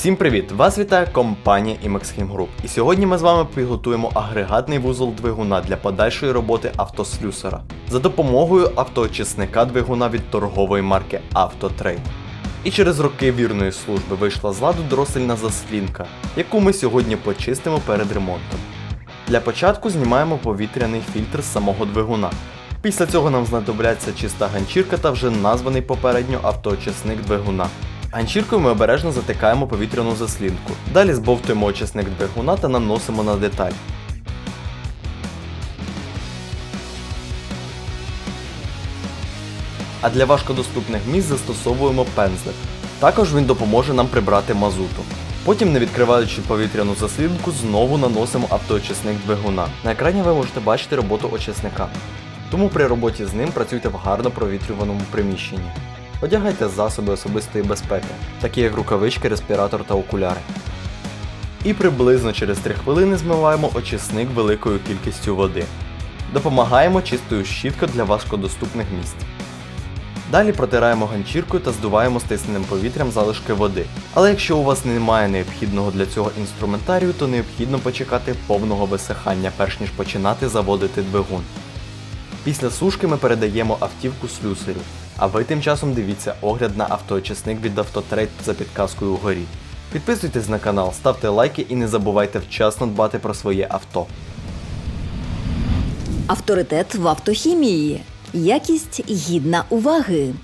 Всім привіт! Вас вітає компанія Imexhim Group. І сьогодні ми з вами підготуємо агрегатний вузол двигуна для подальшої роботи автослюсера за допомогою автоочисника двигуна від торгової марки Autotrade. І через роки вірної служби вийшла з ладу дросельна заслінка, яку ми сьогодні почистимо перед ремонтом. Для початку знімаємо повітряний фільтр з самого двигуна. Після цього нам знадобляться чиста ганчірка та вже названий попередньо автоочисник двигуна. Ганчіркою ми обережно затикаємо повітряну заслінку. Далі збовтуємо очисник двигуна та наносимо на деталь. А для важкодоступних місць застосовуємо пензлик. Також він допоможе нам прибрати мазуту. Потім, не відкриваючи повітряну заслінку, знову наносимо автоочисник двигуна. На екрані ви можете бачити роботу очисника. Тому при роботі з ним працюйте в гарно провітрюваному приміщенні. Одягайте засоби особистої безпеки, такі як рукавички, респіратор та окуляри. І приблизно через 3 хвилини змиваємо очисник великою кількістю води. Допомагаємо чистою щіткою для важкодоступних місць. Далі протираємо ганчіркою та здуваємо стисненим повітрям залишки води. Але якщо у вас немає необхідного для цього інструментарію, то необхідно почекати повного висихання, перш ніж починати заводити двигун. Після сушки ми передаємо автівку слюсарю, а ви тим часом дивіться огляд на автоочисник від Автотрейд за підказкою угорі. Підписуйтесь на канал, ставте лайки і не забувайте вчасно дбати про своє авто. Авторитет в автохімії. Якість гідна уваги.